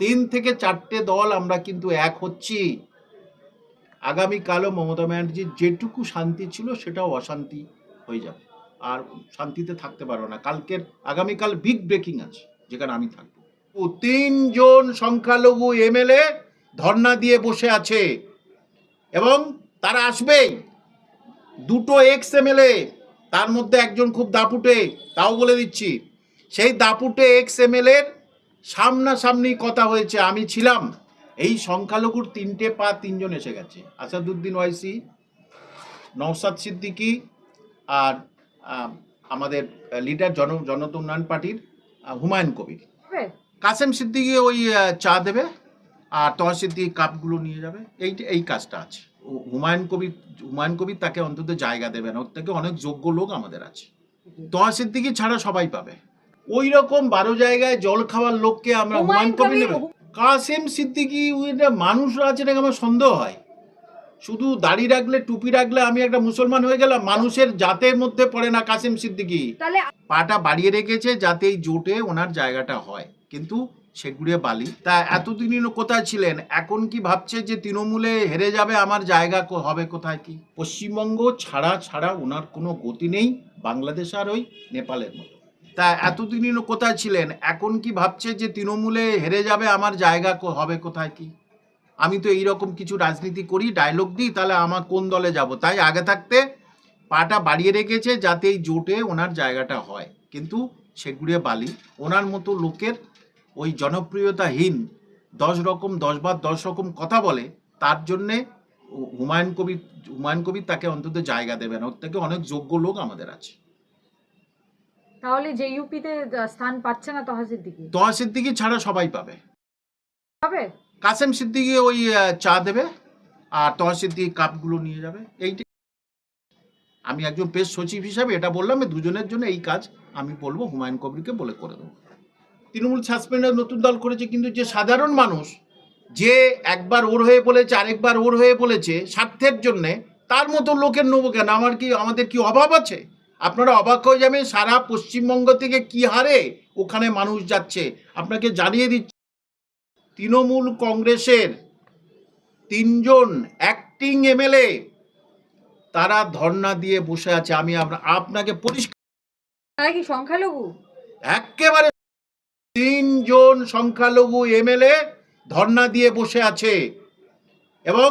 তিন থেকে চারটে দল আমরা কিন্তু এক হচ্ছি। আগামীকালও মমতা ব্যানার্জির যেটুকু শান্তি ছিল সেটাও অশান্তি হয়ে যাবে। আর শান্তিতে থাকতে পারব না। কালকের, আগামীকাল বিগ ব্রেকিং আছে, যেখানে আমি থাকব। তিনজন সংখ্যালঘু এমএলএ ধর্ণা দিয়ে বসে আছে এবং তারা আসবেই। দুটো এক্স এমএলএ, তার মধ্যে একজন খুব দাপুটে, তাও বলে দিচ্ছি। সেই দাপুটে এক্স এমএলএর সামনাসামনি কথা হয়েছে আমি ছিলাম। এই সংখ্যালঘুর তিনটে পা তিনজন এসে গেছে। আসাদুদ্দিন ওয়াইসি নওসাদ সিদ্দিকি আর আমাদের লিডার জন জনতা উন্নয়ন পার্টির হুমায়ুন কবির। হবে? কাসেম সিদ্দিকি ওই চা দেবে আর তোমার সিদ্দিকি কাপগুলো নিয়ে যাবে। এই এই কাজটা আছে। হুমায়ুন কবির হুমায়ুন কবির তাকে অন্তত জায়গা দেবে না ওর থেকে অনেক যোগ্য লোক আমাদের আছে। তোমার সিদ্দিকি ছাড়া সবাই পাবে। ওই রকম বারো জায়গায় জল খাওয়ার লোককে আমরা হুমায়ুন কবির কাসেম সিদ্দিকি মানুষরা আছে নাকি আমার সন্দেহ হয়। শুধু দাড়ি রাখলে টুপি রাখলে আমি একটা মুসলমান হয়ে গেলাম মানুষের জাতের মধ্যে পড়ে না কাসেম সিদ্দিকি। পাটা বাড়িয়ে রেখেছে যাতে এই জোটে ওনার জায়গাটা হয়। কিন্তু সেগুড়ে বালি। তা এতদিন কোথায় ছিলেন? এখন কি ভাবছে যে তৃণমূলে হেরে যাবে? আমার জায়গা কো- হবে কোথায় কি? পশ্চিমবঙ্গ ছাড়া ছাড়া ওনার কোনো গতি নেই। বাংলাদেশ আর ওই নেপালের মতো। তা এতদিনই কোথায় ছিলেন? এখন কি ভাবছে যে তৃণমূলে হেরে যাবে? আমার জায়গা হবে কোথায় কি? আমি তো এইরকম কিছু রাজনীতি করি ডায়লগ দিই, তাহলে আমার কোন দলে যাব? তাই আগে থাকতে পাটা বাড়িয়ে রেখেছে যাতে এই জোটে ওনার জায়গাটা হয়। কিন্তু সেগুড়ে বালি, ওনার মতো লোকের ওই জনপ্রিয়তাহীন দশ রকম, দশ বার দশ রকম কথা বলে, তার জন্যে হুমায়ুন কবির হুমায়ুন কবির তাকে অন্তত জায়গা দেবে না ওর থেকে অনেক যোগ্য লোক আমাদের আছে। তাহলে যে ইউপিতে স্থান পাচ্ছে না তহা সিদ্দিকি? তোয়া সিদ্দিকি ছাড়া সবাই পাবে। হবে কাসেম সিদ্দিকি ওই চা দেবে আর তোয়া সিদ্দিকি কাপগুলো নিয়ে যাবে। এইটা আমি একজন পেশ সচিব হিসাবে এটা বললাম দুজনের জন্য এই কাজ আমি বলব হুমায়ুন কবিরকে বলে করে দেবো। তৃণমূল সাসপেন্ডের নতুন দল করেছে কিন্তু যে সাধারণ মানুষ যে একবার ওর হয়ে বলেছে আরেকবার ওর হয়ে বলেছে স্বার্থের জন্যে তার মতো লোকের নেব কেন? আমার কি আমাদের কি অভাব আছে? আপনারা অবাক হয়ে যাবেন সারা পশ্চিমবঙ্গ থেকে কি হারে ওখানে মানুষ যাচ্ছে। আপনাকে জানিয়ে দিচ্ছি তৃণমূল কংগ্রেসের তিনজন অ্যাক্টিং এমএলএ তারা ধর্ণা দিয়ে বসে আছে। আমি আপনাকে পরিষ্কার তারা কি সংখ্যালঘু? একেবারে তিনজন সংখ্যালঘু এমএলএ ধর্ণা দিয়ে বসে আছে। এবং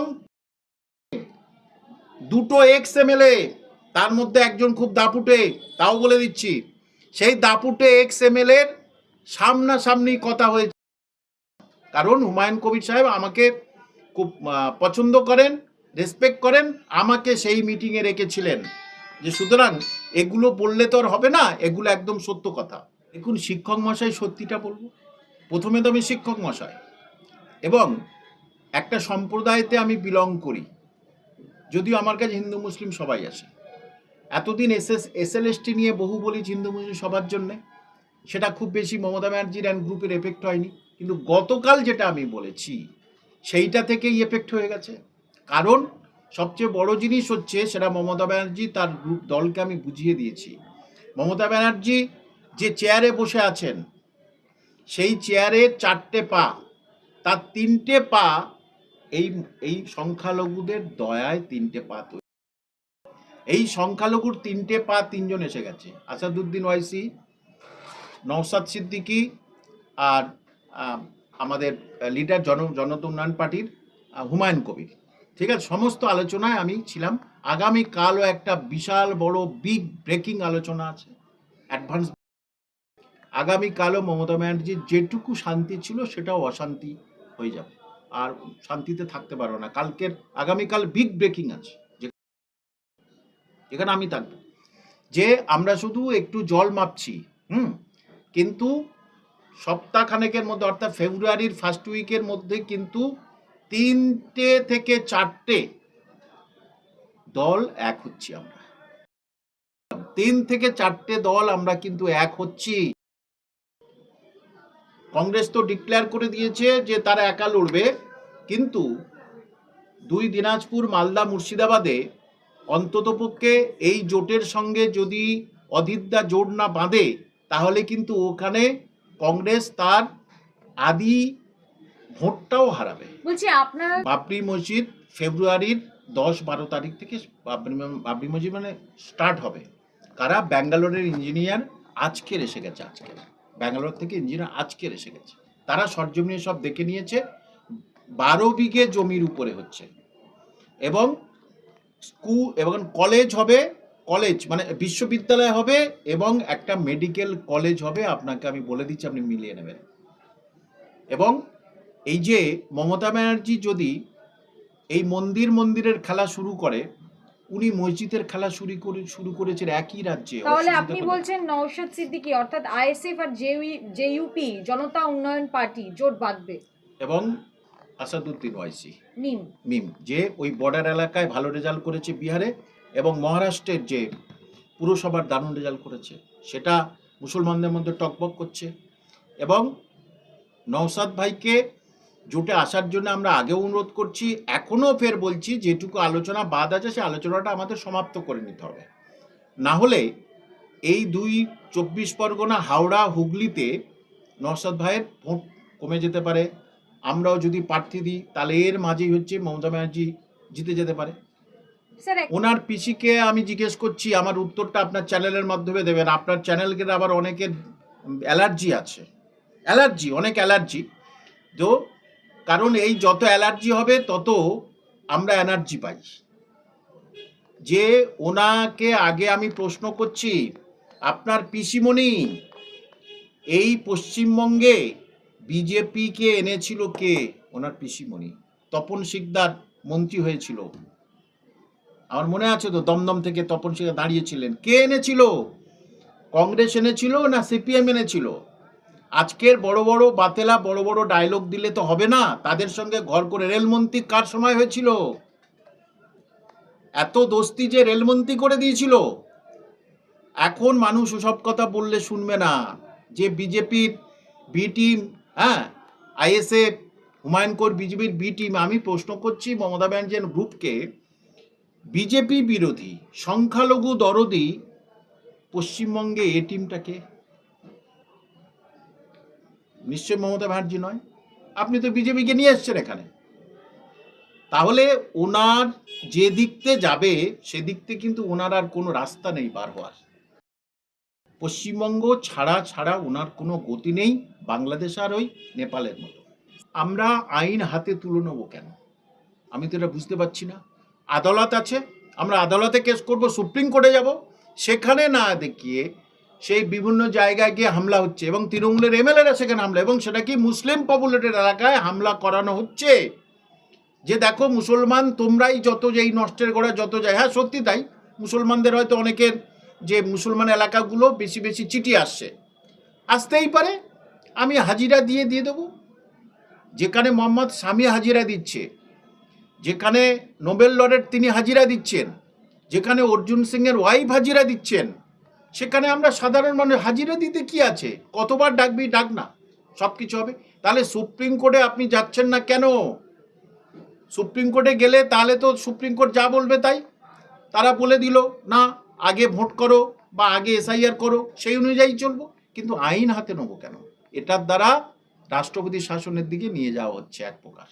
দুটো এক্স এমএলএ তার মধ্যে একজন খুব দাপুটে, তাও বলে দিচ্ছি, সেই দাপুটে এক্স এমএলএর সামনাসামনি কথা হয়েছে। কারণ হুমায়ুন কবির সাহেব আমাকে খুব পছন্দ করেন রেসপেক্ট করেন, আমাকে সেই মিটিংয়ে রেখেছিলেন। যে সুতরাং এগুলো বললে তো আর হবে না, এগুলো একদম সত্য কথা। দেখুন, শিক্ষক মশাই সত্যিটা বলব। প্রথমে তো আমি শিক্ষক মশাই। এবং একটা সম্প্রদায়তে আমি বিলং করি। যদিও আমার কাছে হিন্দু, মুসলিম সবাই আসে। এতদিন S S S L ST নিয়ে বহু বলেছি হিন্দু মুসলিম সবার জন্যে, সেটা খুব বেশি মমতা ব্যানার্জির অ্যান্ড গ্রুপের এফেক্ট হয়নি। কিন্তু গতকাল যেটা আমি বলেছি, সেইটা থেকেই এফেক্ট হয়ে গেছে। কারণ সবচেয়ে বড় জিনিস হচ্ছে, সেটা মমতা ব্যানার্জি তার গ্রুপ দলকে আমি বুঝিয়ে দিয়েছি। মমতা ব্যানার্জি যে চেয়ারে বসে আছেন, সেই চেয়ারে চারটে পা, তার তিনটে পা, এই এই সংখ্যালঘুদের দয়ায় তিনটে পা এই সংখ্যালঘুর তিনটে পা তিনজন এসে গেছে। আসাদুদ্দিন ওয়াইসি নওসাদ সিদ্দিকী আর আমাদের লিডার জন জনতা উন্নয়ন পার্টির হুমায়ুন কবির। ঠিক আছে, সমস্ত আলোচনায় আমি ছিলাম। আগামী কালও একটা বিশাল বড় বিগ ব্রেকিং আলোচনা আছে। অ্যাডভান্স আগামীকালও মমতা ব্যানার্জির যেটুকু শান্তি ছিল সেটাও অশান্তি হয়ে যাবে। আর শান্তিতে থাকতে পারব না। কালকের আগামীকাল বিগ ব্রেকিং আছে। যেখানে আমি থাকব। যে আমরা শুধু একটু জল মাপছি, হুম? কিন্তু সপ্তাহখানেকের মধ্যে, অর্থাৎ ফেব্রুয়ারির ফার্স্ট উইকের মধ্যে কিন্তু তিনটে থেকে চারটে দল এক হচ্ছি আমরা। তিন থেকে চারটে দল আমরা কিন্তু এক হচ্ছি। কংগ্রেস তো ডিক্লেয়ার করে দিয়েছে যে তারা একা লড়বে, কিন্তু দুই দিনাজপুর, মালদা, মুর্শিদাবাদে অন্ততপক্ষে এই জোটের সঙ্গে যদি অধিদ্যা জোট না বাঁধে তাহলে কিন্তু ওখানে কংগ্রেস তার আদি ভোটটাও হারাবে। বলছি আপনারা বাবরি মসজিদ ফেব্রুয়ারির দশ বারো তারিখ থেকে বাবরি বাবরি মসজিদ মানে স্টার্ট হবে। কারা? ব্যাঙ্গালোরের ইঞ্জিনিয়ার আজকের এসে গেছে আজকে। ব্যাঙ্গালোর থেকে ইঞ্জিনিয়ার আজকের এসে গেছে। তারা সরজমিনে সব দেখে নিয়েছে বারো বিঘে জমির উপরে হচ্ছে। এবং স্কুল এবং কলেজ হবে কলেজ মানে বিশ্ববিদ্যালয় হবে এবং একটা মেডিকেল কলেজ হবে আপনাকে আমি বলে দিচ্ছি আপনি মিলিয়ে নেবেন। এবং এই যে মমতা ব্যানার্জি যদি এই মন্দির মন্দিরের খেলা শুরু করে উনি মসজিদের খেলা শুরু করে শুরু করেছেন একই রাজ্যে। তাহলে আপনি? বলছেন নওশাদ সিদ্দিকী অর্থাৎ আইএসএফ আর জেইউপি জনতা উন্নয়ন পার্টি জোট বাঁধবে। এবং আসাদুদ্দিন ওয়াইসি। নিম মিম যে ওই বর্ডার এলাকায় ভালো রেজাল্ট করেছে বিহারে এবং মহারাষ্ট্রের যে পুরসভার দারুণ রেজাল্ট করেছে সেটা মুসলমানদের মধ্যে টকবক করছে এবং নওসাদ ভাইকে জোটে আসার জন্য আমরা আগেও অনুরোধ করছি এখনও ফের বলছি যেটুকু আলোচনা বাদ আছে সে আলোচনাটা আমাদের সমাপ্ত করে নিতে হবে। না হলে এই দুই চব্বিশ পরগনা হাওড়া হুগলিতে নওসাদ ভাইয়ের ভোট কমে যেতে পারে আমরাও যদি প্রার্থী দিই তাহলে এর মাঝেই হচ্ছে মমতা ব্যানার্জি জিতে যেতে পারে। ওনার পিসিকে আমি জিজ্ঞেস করছি আমার উত্তরটা আপনার চ্যানেলের মাধ্যমে দেবেন। আপনার চ্যানেলকে আবার অনেকের অ্যালার্জি আছে। অ্যালার্জি অনেক অ্যালার্জি। তো কারণ এই যত অ্যালার্জি হবে তত আমরা এনার্জি পাই। যে ওনাকে আগে আমি প্রশ্ন করছি আপনার পিসিমণি এই পশ্চিমবঙ্গে বিজেপিকে এনেছিল কে? ওনার পিসিমণি। তপন শিকদার মন্ত্রী হয়েছিল। আমার মনে আছে তো, দমদম থেকে তপন সিংহ দাঁড়িয়েছিলেন। কে এনেছিল? কংগ্রেস এনেছিল না সিপিএম এনেছিল? আজকের বড় বড় বাতেলা বড় বড় ডায়লগ দিলে তো হবে না। তাদের সঙ্গে ঘর করে রেলমন্ত্রী কার সময় হয়েছিল? এত দোস্তি যে রেলমন্ত্রী করে দিয়েছিল। এখন মানুষ ওসব কথা বললে শুনবে না। যে বিজেপির বি টিম হ্যাঁ আইএসএফ, হুমায়ুন কোর বিজেপির বি টিম আমি প্রশ্ন করছি মমতা ব্যানার্জির গ্রুপকে, বিজেপি বিরোধী, সংখ্যালঘু দরদি, পশ্চিমবঙ্গে এ টিমটাকে নিশ্চয় মমতা ব্যানার্জি নয়। আপনি তো বিজেপিকে নিয়ে এসছেন এখানে। তাহলে ওনার যে দিকতে যাবে সেদিকতে কিন্তু ওনার আর কোনো রাস্তা নেই বার হওয়ার। পশ্চিমবঙ্গ ছাড়া ছাড়া ওনার কোনো গতি নেই। বাংলাদেশ আর ওই নেপালের মতো। আমরা আইন হাতে তুলে নেব কেন? আমি তো এটা বুঝতে পারছি না। আদালত আছে, আমরা আদালতে কেস করব, সুপ্রিম কোর্টে যাব। সেখানে না দেখিয়ে সেই বিভিন্ন জায়গায় গিয়ে হামলা হচ্ছে এবং তৃণমূলের এমএলএরা সেখানে হামলা এবং সেটা কি মুসলিম পপুলেটেড এলাকায় হামলা করানো হচ্ছে? যে দেখো মুসলমান তোমরাই যত যেই নষ্টের গোড়া যত যায় হ্যাঁ সত্যি তাই। মুসলমানদের হয়তো অনেকের যে মুসলমান এলাকাগুলো বেশি বেশি চিঠি আসছে। আসতেই পারে আমি হাজিরা দিয়ে দিয়ে দেবো। যেখানে মোহাম্মদ স্বামী হাজিরা দিচ্ছে, যেখানে নোবেল লরেট তিনি হাজিরা দিচ্ছেন, যেখানে অর্জুন সিংয়ের ওয়াইফ হাজিরা দিচ্ছেন, সেখানে আমরা সাধারণ মানুষ হাজিরা দিতে কি আছে? কতবার ডাকবি, ডাক না সব কিছু হবে। তাহলে সুপ্রিম কোর্টে আপনি যাচ্ছেন না কেন? সুপ্রিম কোর্টে গেলে তাহলে তো সুপ্রিম কোর্ট যা বলবে তাই। তারা বলে দিল, না, আগে ভোট করো বা আগে এসআইআর করো, সেই অনুযায়ী চলবো। কিন্তু আইন হাতে নেব কেন? এটার দ্বারা রাষ্ট্রপতি শাসনের দিকে নিয়ে যাওয়া হচ্ছে এক প্রকার।